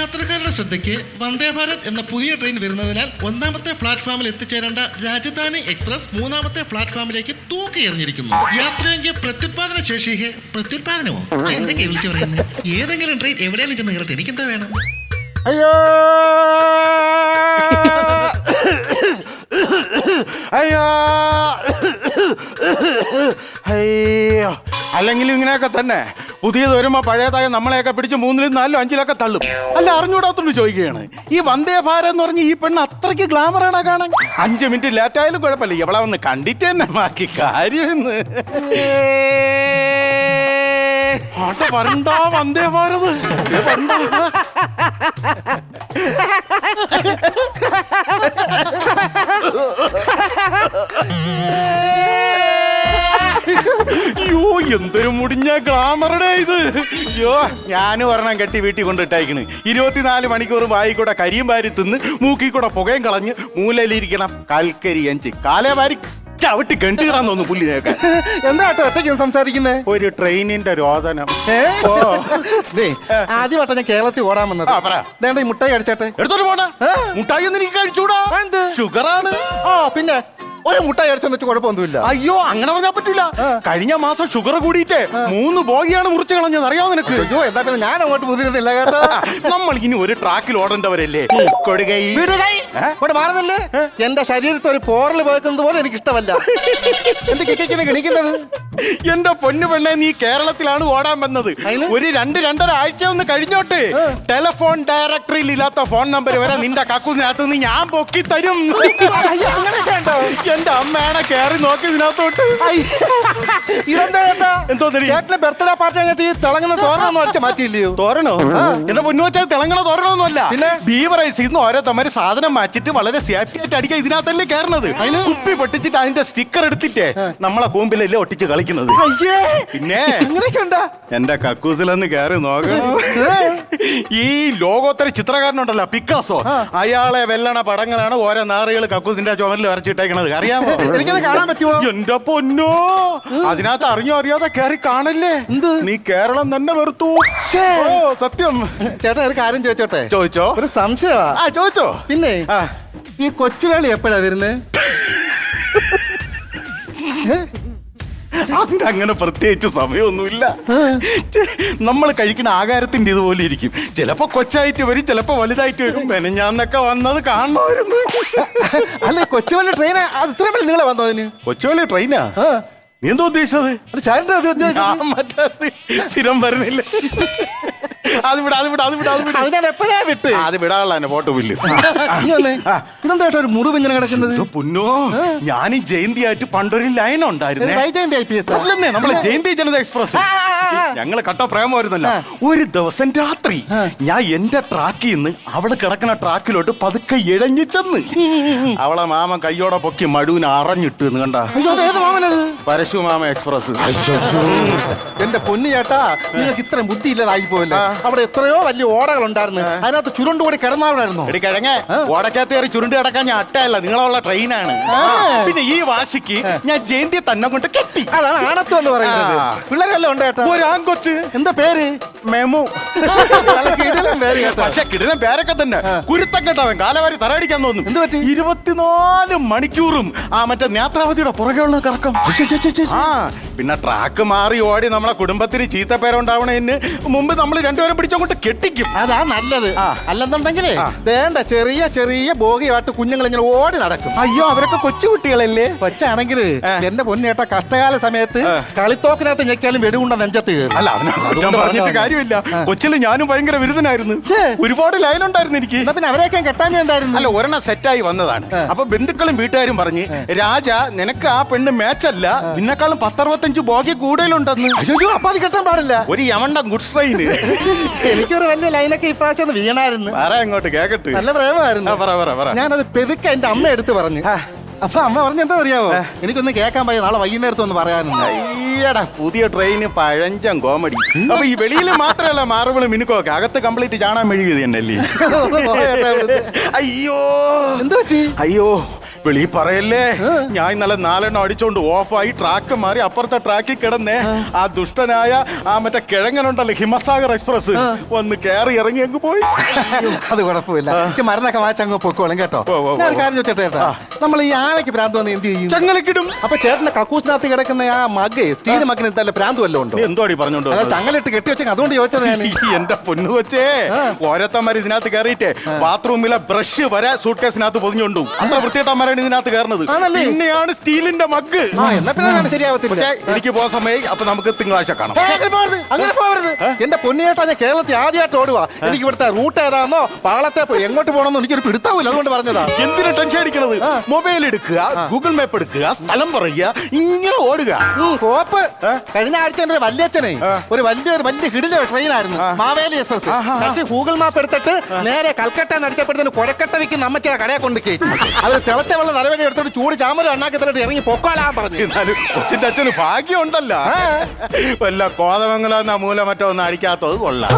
യാത്രക്കാരുടെ ശ്രദ്ധയ്ക്ക് വന്ദേ ഭാരത് എന്ന പുതിയ ട്രെയിൻ വരുന്നതിനാൽ ഒന്നാമത്തെ പ്ലാറ്റ്ഫോമിൽ എത്തിച്ചേരേണ്ട രാജധാനി എക്സ്പ്രസ് മൂന്നാമത്തെ പ്ലാറ്റ്ഫോമിലേക്ക് തൂക്കി എറിഞ്ഞിരിക്കുന്നു. യാത്രയെങ്കിൽ പ്രത്യുത്പാദന ശേഷി പ്രത്യുത്പാദനമോ എന്തൊക്കെ വിളിച്ചു പറയുന്നത് ഏതെങ്കിലും ട്രെയിൻ എവിടെയാണ് ചെന്ന് കയറട്ടെ. എനിക്കെന്താ വേണം? അയ്യോ! അയ്യോ! അയ്യോ! അല്ലെങ്കിലും ഇങ്ങനെയൊക്കെ തന്നെ. പുതിയത് വരുമ്പോ പഴയതായ നമ്മളെയൊക്കെ പിടിച്ച് മൂന്നിലും നാലിലും അഞ്ചിലൊക്കെ തള്ളും. അല്ല അറിഞ്ഞൂടാത്തോണ്ട് ചോദിക്കുകയാണ്. ഈ വന്ദേ ഭാരത് എന്ന് പറഞ്ഞ ഈ പെണ്ണ് അത്രയ്ക്ക് ഗ്ലാമറാണ് കാണാൻ? അഞ്ച് മിനിറ്റ് ലേറ്റ് ആയാലും കുഴപ്പമില്ല. ഇവളെ ഒന്ന് കണ്ടിട്ട് തന്നെ ബാക്കി പാട്ട് വരണ്ട വന്ദേ ഭാരത്? എന്തൊരു മുടിഞ്ഞ ഗ്ലാമറുടെ ഇത്. അയ്യോ ഞാനും ഒരെണ്ണം കെട്ടി വീട്ടിൽ കൊണ്ടിട്ടേക്കണ്. ഇരുപത്തിനാല് മണിക്കൂർ വായി കൂടെ കരിയും വാരി തിന്ന് മൂക്കി കൂടെ പുകയും കളഞ്ഞ് മൂലയിലിരിക്കണം. കൽക്കരി അഞ്ച് കാലേ വാരി ചവിട്ടി കെണ്ടുകിടാൻ തോന്നുന്നു പുല്ലിനെയൊക്കെ. എന്താ കേട്ടോ ഒറ്റയ്ക്ക് സംസാരിക്കുന്നേ? ഒരു ട്രെയിനിന്റെ രോദനം? ദേ, ആദ്യമായിട്ടാ ഞാൻ കേരളത്തിൽ ഓടാൻ വന്നത്. വേണ്ട ഈ മുട്ടായി അടിച്ചട്ടെ. എടുത്തോട്ട് പോണ മുട്ടായി ഒന്നും എനിക്ക് കഴിച്ചൂടാ? ഷുഗറാണ് ആ പിന്നെ? ഒരു മുട്ടായി അടിച്ചെന്ന് വെച്ച് കുഴപ്പമൊന്നുമില്ല. അയ്യോ അങ്ങനെ പറഞ്ഞാൽ പറ്റില്ല കഴിഞ്ഞ മാസം ഷുഗർ കൂടിയിട്ട് മൂന്ന് ബോഗിയാണ് മുറിച്ച് കളഞ്ഞത് അറിയാമോ നിനക്ക്? അയ്യോ എന്താ പിന്നെ ഞാൻ അങ്ങോട്ട് മുതിരുന്നില്ല കേട്ടോ. നമ്മൾ ഇനി ഒരു ട്രാക്കിൽ ഓടേണ്ടവരല്ലേ? കൊടുകൈ. ഇവിടെ മാറുന്നില്ലേ? എന്റെ ശരീരത്തിൽ ഒരു പോറൽ പോയിക്കുന്നത് പോലെ എനിക്ക് ഇഷ്ടമല്ല എന്ത് കിക്കിക്കുന്നത് ഗണിക്കുന്നത് എന്റെ പൊന്നു പെണ്ണെ നീ കേരളത്തിലാണ് ഓടാൻ വന്നത്. ഒരു രണ്ട് രണ്ടര ആഴ്ച ഒന്ന് കഴിഞ്ഞോട്ട്. ടെലിഫോൺ ഡയറക്ടറിയിൽ ഇല്ലാത്ത ഫോൺ നമ്പർ വരെ നിന്റെ കക്കുതിനകത്ത് നിന്ന് ഞാൻ പൊക്കി തരും. എന്റെ അമ്മയാണ് കേറി നോക്കി ഇതിനകത്തോട്ട്. ഇതെന്താ ചേട്ടാ? എന്തോ? ചേട്ടന്റെ ബർത്ത്ഡേ പാർട്ടി കഴിഞ്ഞിട്ട് ഈ തിളങ്ങുന്ന തോരണൊന്നും അടിച്ച മാറ്റിയില്ലയോ? തോരണോ? എന്റെ പൊന്നു വെച്ചാൽ തിളങ്ങണ തോരണമൊന്നുമല്ല? ബീവറൈസ് ഇന്ന് ഓരോ തമ്മിൽ സാധനം മാച്ചിട്ട് വളരെ സേഫ്റ്റി ആയിട്ട് അടിക്കുക ഇതിനകത്തല്ലേ കയറണത് കുപ്പി പൊട്ടിച്ചിട്ട് അതിന്റെ സ്റ്റിക്കർ എടുത്തിട്ടേ നമ്മളെ കൂമ്പിലല്ലേ ഒട്ടിച്ച് കളിക്കുന്നത് അയ്യേ പിന്നെ അങ്ങനെയൊക്കെ ഉണ്ടാ? എന്റെ കക്കൂസിലൊന്ന് കയറി നോക്കണം. ഈ ലോകോത്തര ചിത്രകാരനുണ്ടല്ലോ പിക്കാസോ. അയാളെ വെല്ലണ പടങ്ങളാണ് ഓരോ നാറുകൾ കക്കൂസിന്റെ ചുമലിൽ വരച്ചിട്ടേക്കണത്. അറിയാമോ? എനിക്കത് കാണാൻ പറ്റുമോ? എന്റെ പൊന്നോ. അതിനകത്ത് അറിഞ്ഞോ അറിയാതെ കയറി കാണല്ലേ? നീ കേരളം തന്നെ വെറുത്തു. ഓ സത്യം. ചേട്ടാ ഒരു കാര്യം ചോദിച്ചോട്ടെ? ചോദിച്ചോ? ഒരു സംശയമാ ആ ചോദിച്ചോ. പിന്നെ ഈ കൊച്ചുവേളി എപ്പോഴാ വരുന്നത്? അതിന് അങ്ങനെ പ്രത്യേകിച്ച് സമയമൊന്നുമില്ല. നമ്മൾ കഴിക്കുന്ന ആകാരത്തിന്റെ ഇതുപോലെ ഇരിക്കും. ചിലപ്പോ കൊച്ചായിട്ട് വരും ചിലപ്പോ വലുതായിട്ട് വരും. മെനഞ്ഞാന്നൊക്കെ വന്നത് കാണണമായിരുന്നു അല്ല കൊച്ചുവേളി ട്രെയിൻ അത് ഇത്രയും നിങ്ങളെ വന്നോ അതിന്? കൊച്ചുവേളി ട്രെയിനാ. നീ എന്തോ ഉദ്ദേശിച്ചത്? സ്ഥിരം വരുന്നില്ല. അത് വിട അത് വിട അത് വിട അത് വിട. അത് ഞാൻ എപ്പോഴാ വിട്ട്? അത് വിടാനുള്ള എന്നെ ഫോട്ടോ ബില്ല് ഇതെന്താ ഒരു മുറിവ് ഇങ്ങനെ കിടക്കുന്നത്? പുന്നോ ഞാൻ ഈ ജയന്തി ആയിട്ട് പണ്ടൊരു ലൈൻ ഉണ്ടായിരുന്നേ. വൈജയന്തി ഐ പി എസ് അല്ലെന്നേ നമ്മളെ ജയന്തി ജനത എക്സ്പ്രസ്. ഞങ്ങൾ കട്ട പ്രേമായിരുന്നല്ല ഒരു ദിവസം രാത്രി ഞാൻ എന്റെ ട്രാക്കിൽ നിന്ന് അവൾ കിടക്കുന്ന ട്രാക്കിലോട്ട് പതുക്കെ ഇഴഞ്ഞു ചെന്ന് അവളെ മാമ കയ്യോടെ പൊക്കി മടുവിന് അറിഞ്ഞിട്ട് എന്ന് കണ്ട. അയ്യോ മാമ എക്സ്പ്രസ്. എന്റെ പൊന്നു ചേട്ടാ നിങ്ങൾക്ക് ഇത്ര ബുദ്ധി ഇല്ലാതായി പോയില്ല അവിടെ എത്രയോ വലിയ ഓടകൾ ഉണ്ടായിരുന്നു അതിനകത്ത് ചുരുണ്ട് കൂടി കിടന്നവിടായിരുന്നു എടി കിഴങ്ങ ഓടക്കകത്ത് കയറി ചുരുണ്ട് കിടക്കാൻ ഞാൻ അട്ടയല്ല. നിങ്ങളുള്ള ട്രെയിനാണ്. പിന്നെ ഈ വാശിക്ക് ഞാൻ ജയന്തിയെ തന്നെ കൊണ്ട് കെട്ടി. അതാണ് ആണത്വം എന്ന് പറയുന്നത്. പിള്ളേരെല്ലാം ഉണ്ട് ചേട്ടാ? ഒരാങ്കൊച്ച്. എന്താ പേര്? മെമു. പക്ഷെ കിടിലൻ പേരൊക്കെ തന്നെ. കുരുത്തം കേട്ടവൻ കാലവാരി തറയടിക്കാൻ തോന്നും എന്ത് പറ്റി? ഇരുപത്തിനാല് മണിക്കൂറും ആ മറ്റേ നേത്രാവതിയുടെ പുറകെയുള്ള കറക്കം. ആ പിന്നെ ട്രാക്ക് മാറി ഓടി നമ്മളെ കുടുംബത്തിന് ചീത്തപ്പേരുണ്ടാവണതിന് മുമ്പ് നമ്മൾ രണ്ടുപേരും പിടിച്ചോണ്ട് കെട്ടിക്കും. അതാ നല്ലത്. അല്ലെന്നുണ്ടെങ്കിലേ വേണ്ട ചെറിയ ചെറിയ ബോഗിയായിട്ട് കുഞ്ഞുങ്ങൾ ഇങ്ങനെ ഓടി നടക്കും. അയ്യോ അവരൊക്കെ കൊച്ചു കുട്ടികളല്ലേ? കൊച്ചാണെങ്കിൽ എന്റെ പൊന്നേട്ട കഷ്ടകാല സമയത്ത്. കളിത്തോക്കിനകത്ത് ഞെക്കിയാലും വെടികൊണ്ട നെഞ്ചത്ത് അല്ല പറഞ്ഞിട്ട് കാര്യമില്ല. കൊച്ചിൽ ഞാനും ഭയങ്കര വിരുദ്ധനായിരുന്നു. ഒരുപാട് ലൈൻ ഉണ്ടായിരുന്നു എനിക്ക് പിന്നെ അവരെയൊക്കെ കെട്ടാൻ എന്തായിരുന്നു? അല്ല ഒരെണ്ണം സെറ്റായി വന്നതാണ്. അപ്പൊ ബന്ധുക്കളും വീട്ടുകാരും പറഞ്ഞ് രാജ നിനക്ക് ആ പെണ്ണ് മാച്ചല്ല നിന്നെക്കാളും പത്തറുപത്തഞ്ച് ബോഗി കൂടുതലുണ്ടെന്ന്. അയ്യോ അപ്പൊ അത് കെട്ടാൻ പാടില്ല. ഒരു യമണ്ട ഗുഡ്സ് ട്രെയിൻ എനിക്കൊരു വലിയ ലൈനൊക്കെ ഇപ്രാവശ്യം ഒന്ന് വീണായിരുന്നു. പറ അങ്ങോട്ട് കേക്കട്ടെ. നല്ല പ്രേമായിരുന്നു. പറ, പറ, പറ. ഞാനത് പെതുക്കെ എന്റെ അമ്മ എടുത്ത് പറഞ്ഞു. അപ്പൊ അമ്മ പറഞ്ഞ എന്താ അറിയാവോ? എനിക്കൊന്ന് കേൾക്കാൻ പയ്യ നാളെ വൈകുന്നേരത്ത് ഒന്ന് പറയാനുണ്ട്. അയ്യടാ പുതിയ ട്രെയിന് പഴഞ്ചൻ കോമഡി. അപ്പൊ ഈ വെളിയിൽ മാത്രമല്ല മാർബിൾ മിനുക്കോക്കെ. അകത്ത് കംപ്ലീറ്റ് ചാണാൻ മെഴുകിയത് എന്നല്ലേ അയ്യോ. എന്താ പറ്റി? അയ്യോ. വെളി പറയല്ലേ? ഞാൻ ഇന്നലെ നാലെണ്ണം അടിച്ചോണ്ട് ഓഫായി ട്രാക്ക് മാറി അപ്പുറത്തെ ട്രാക്കിൽ കിടന്നേ. ആ. ദുഷ്ടനായ ആ മറ്റേ കിഴങ്ങനുണ്ടല്ലോ ഹിമസാഗർ എക്സ്പ്രസ്. വന്ന് കയറി ഇറങ്ങി അങ്ങ് പോയി. അത് കുഴപ്പമില്ല. മരുന്നൊക്കെ വായിച്ചങ്ങ് അങ്ങ് പൊക്കോളും കേട്ടോ. ഞാൻ കാര്യം ചോദിച്ചേട്ടാ ചേട്ടാ? നമ്മൾ ഈ ആനയ്ക്ക് ഭ്രാന്ത് വന്ന് എന്ത് ചെയ്യും? ചങ്ങലക്കിടും. അപ്പൊ ചേട്ടന്റെ കക്കൂസിനകത്ത് കിടക്കുന്ന ആ മഗ് സ്റ്റീൽ മഗ്ഗിന് നല്ല ഭ്രാന്ത് വല്ലതും ഉണ്ടോ? എന്തോ എന്തോടി പറഞ്ഞോണ്ട് ചങ്ങലിട്ട് കെട്ടി വെച്ചെങ്കിൽ അതുകൊണ്ട് ചോദിച്ചത് ഞാൻ എന്റെ പൊന്നു വെച്ചേ ഓരത്തന്മാർ ഇതിനകത്ത് കയറിയിട്ടേ ബാത്റൂമിലെ ബ്രഷ് വരെ സൂട്ട് കേസിനകത്ത് പൊതിഞ്ഞോണ്ടു. അത്ര വൃത്തിയിട്ടന്മാരാണ് ഇതിനകത്ത് കയറുന്നത്? ആണല്ലേ? പിന്നെയാണ് സ്റ്റീലിന്റെ മഗ്. ആ എന്നാ പിന്നെ വേണ്ട, ശരിയാവത്തില്ല. പക്ഷേ എനിക്ക് പോകാൻ സമയം അപ്പൊ നമുക്ക് തിങ്കളാഴ്ച കാണാം. അങ്ങനെ പോകരുത്. അങ്ങനെ പോകരുത്. എന്റെ പൊന്നിയേട്ടാ ഞാൻ കേരളത്തിൽ ആദ്യമായിട്ട് ഓടുക എനിക്ക് ഇവിടുത്തെ റൂട്ട് ഏതാണെന്നോ പാളത്തെ പോയി എങ്ങോട്ട് പോകണമെന്നോ എനിക്കൊരു പിടുത്താവില്ല അതുകൊണ്ട് പറഞ്ഞതാ. എന്തിനാ ടെൻഷൻ അടിക്കണത്? മൊബൈൽ എടുക്കുക ഗൂഗിൾ മാപ്പ് എടുക്കുക സ്ഥലം പറയുക ഇങ്ങനെ ഓടുക. കോപ്പ് കഴിഞ്ഞ ആഴ്ച എന്റെ ഒരു വല്യച്ഛനെ ഒരു വലിയ ഒരു വലിയ ഹിഡിലെ ട്രെയിൻ ആയിരുന്നു മാവേലി എക്സ്പ്രസ്. പക്ഷേ ഗൂഗിൾ മാപ്പ് എടുത്തിട്ട് നേരെ കൽക്കട്ട നടിച്ചപ്പോഴത്തേന് കൊടക്കട്ട വിൽക്കുന്ന അമ്മച്ചിയുടെ കടയെ കൊണ്ട് കയറ്റി അവർ തിളച്ച ഉള്ള നരവേണി എടുത്തോണ്ട് ചൂട് ചാമരം അണ്ണാക്കി ഇറങ്ങി പൊക്കോളാൻ പറഞ്ഞു. കൊച്ചിന്റെ അച്ഛന് ഭാഗ്യം ഭാഗ്യമുണ്ടല്ല വല്ല കോതമംഗലം എന്നാ മൂല മറ്റോ ഒന്നും അടിക്കാത്തത് കൊള്ളാം.